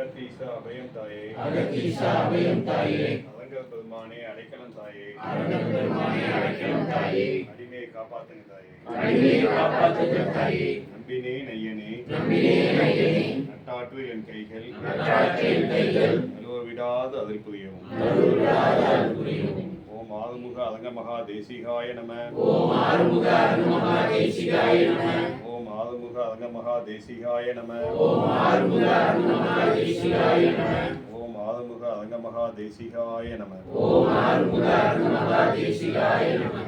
அகத்தீசா அபயம் தாயே. அகத்தீசா அபயம் தாயே. அலங்க பெருமானே அடைக்கலம் தாயே. பெருமானே அழைக்கலாம் தாயே. அடிமையை காப்பாத்துங்க தாயே. அடிமையை காப்பாற்றுக தாயே. நம்பினே நையனே. நம்பினே நையனே. நட்டாற்று என் கைகள். நற்றாற்று என் கைகள். நழுவ விடாது அதில் புரியவும் ஓம் ஆறுமுக அலங்க மகா தேசிகாய நம. ஓம் ஆறுமுக அலங்க மகா தேசிகாய நம. ஆறுமுக அருள்மகா தேசிகாய நம ஓம் ஆறுமுக அலங்க மகா தேசிகாய நம ஓம் ஆறுமுக அருள்மகா தேசிகாய நம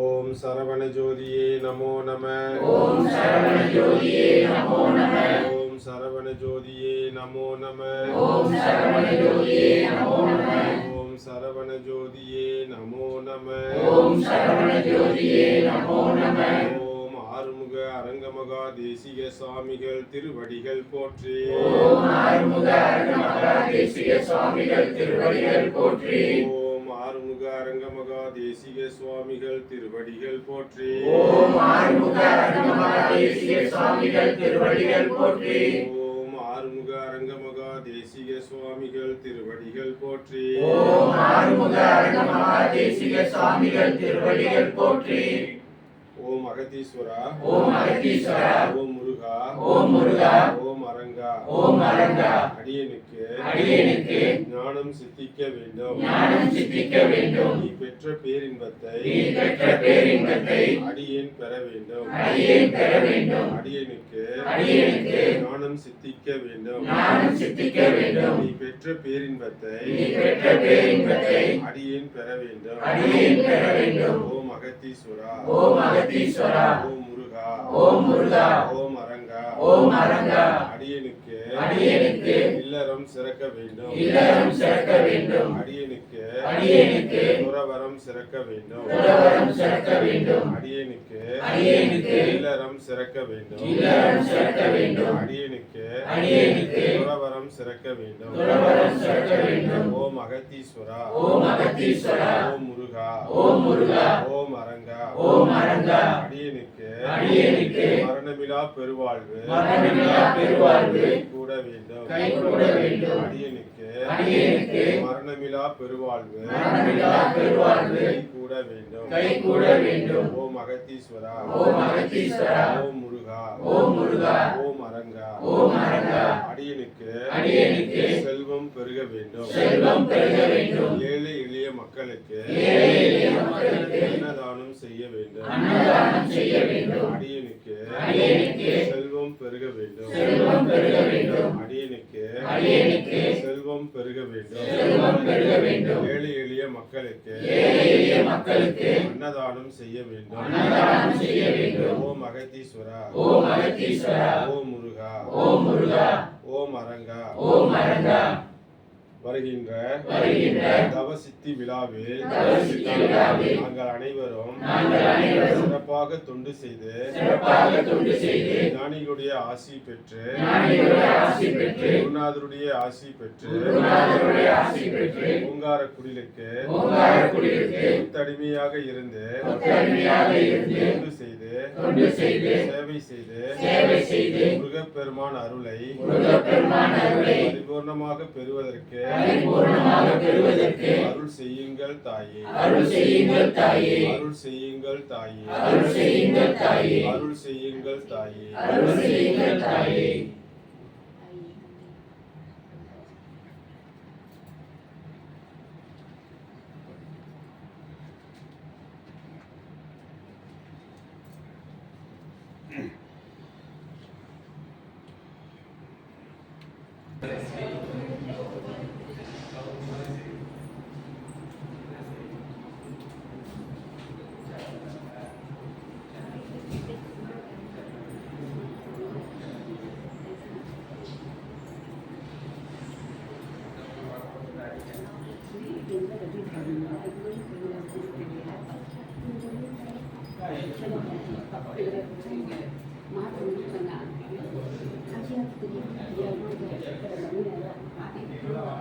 ஓம் சரவண ஜோதியே நமோ நம ஓம் சரவண ஜோதியே நமோ நம ஓம் சரவண ஜோதியே நமோ நம ஓம் சரவண ஜோதியே நமோ நம ஓம் சரவண ஜோதியே நமோ நம ஓம் சரவண ஜோதியே நமோ நம ஓம் ஆறுமுக அரங்கமகா தேசிக சுவாமிகள் திருவடிகள் போற்றி. ஓம் ஆறுமுக அருள்மகா தேசிக சுவாமிகள் திருவடிகள் போற்றி. ஓம் ஆறுமுக அரங்கமகா தேசிக சுவாமிகள் திருவடிகள் போற்றி. ஓம் ஆறுமுக அருள்மகா தேசிக சுவாமிகள் திருவடிகள் போற்றி ஓம் ஆறுமுக அரங்கமகா தேசிக சுவாமிகள் திருவடிகள் போற்றி. ஓம் ஆறுமுக அருள்மகா தேசிக சுவாமிகள் திருவடிகள் போற்றி. ஓம் அகதீஸ்வரா ஓம் அகத்தீஸ்வரா. ஓம் முருகா. ஓம் முருகா. ஓம் அரங்கா ஓம் அரங்கா அடியனுக்கு அடியேனுக்கு ஞானம் சித்திக்க வேண்டும். ஞானம் சித்திக்க வேண்டும். நீ பெற்ற பேரின்பத்தை நீ பெற்ற பேரின்பத்தை அடியேன் பெற வேண்டும். அடியேன் பெற வேண்டும். அடியனுக்கு அடியேனுக்கு ஞானம் சித்திக்க வேண்டும். ஞானம் சித்திக்க வேண்டும். நீ பெற்ற பேரின்பத்தை நீ பெற்ற பேரின்பத்தை அடியேன் பெற வேண்டும். அடியேன் பெற வேண்டும். ஓம் அகத்தீஸ்வரா ஓம் அகத்தீஸ்வரா ஓம் முருகா. ஓம் முருகா. ஓம் ஓம் அரங்கா அடியனுக்கு அடியேனுக்கு இல்லறம் சிறக்க வேண்டும். இல்லறம் சிறக்க வேண்டும். அடியனுக்கு அடியேனுக்கு துறவரம் சிறக்க வேண்டும். உலவரம் சிறக்க வேண்டும். அடியனுக்கு அடியேனுக்கு இல்லறம் சிறக்க வேண்டும். இல்லறம் சிறக்க வேண்டும். அடியனுக்கு அடியேனுக்கு துறவரம் சிறக்க வேண்டும். உலவரம் சிறக்க வேண்டும். ஓம் அகத்தீஸ்வரா ஓம் அகத்தீஸ்வரா ஓம் முருகா. ஓம் முருகா. ஓம் அரங்கா ஓம் அரங்கா அடியனுக்கு அடியேனுக்கு மரணமிலா பெருவாழ்வு. மரணமில்லா பெருவாழ்வு. கூட வேண்டும். அடியனுக்கு. அடியேனுக்கு. மரணமிலா பெருவாழ்வு. மரணமில்லா பெருவாழ்வு. கூட வேண்டும். கைகூட வேண்டும். ஓம் அகத்தீஸ்வரா ஓம் அகத்தீஸ்வரா ஓம் முருகா. ஓம் முருகா. ஓம் அரங்கா ஓம் அரங்கா அடியனுக்கு. அடியேனுக்கு. செல்வம் பெருக வேண்டும். செல்வம் பெருக வேண்டும். ஏழை எளிய மக்களுக்கு ஏழை எளிய மக்களுக்கு அன்னதானம் செய்ய வேண்டும். அன்னதானம் செய்ய வேண்டும். அடியனுக்கு அடியேனுக்கு செல்வம் பெருக வேண்டும் செல்வம் பெருக வேண்டும் அடியனுக்கு அடியேனுக்கு செல்வம் பெருக வேண்டும். ஏழை எளிய மக்களுக்கு மக்களுக்கு அன்னதானம் செய்ய வேண்டும். அன்னதானம் செய்ய வேண்டும். ஓம் அகத்தீஸ்வரா ஓம் அகத்தீஸ்வரா ஓம் முருகா ஓம் முருகா ஓம் அரங்கா ஓம் அரங்கா வருகின்ற தவசித்தி விழாவில் நாங்கள் அனைவரும் சிறப்பாக தொண்டு செய்து சிறப்பாக தொண்டு செய்து ஞானிகளுடைய ஆசி பெற்று ஞானிகளுடைய ஆசி பெற்று குருநாதருடைய ஆசி பெற்று ஆசி பெற்று ஓங்கார குடிலுக்கு தனிமையாக இருந்து தொண்டு செய்து தொண்டு செய்து சேவை செய்து சேவை செய்து முருகப்பெருமான் அருளை முருகப்பெருமான் அருளை பரிபூர்ணமாக பெறுவதற்கு பரிபூர்ணமாக பெறுவதற்கு அருள் செய்யுங்கள் தாயே. அருள் செய்யுங்கள் தாயே. அருள் செய்யுங்கள் தாயே. அருள் செய்யுங்கள் தாயே. அருள் செய்யுங்கள் தாயே. அருள் செய்யுங்கள் தாயே. Thank you.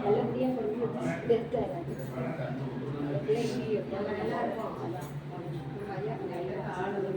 நல்லபடியாக கொண்டு வந்து எடுத்தாரு நல்லா இருக்கும் அதான் ஐயா நல்லா ஆளுங்க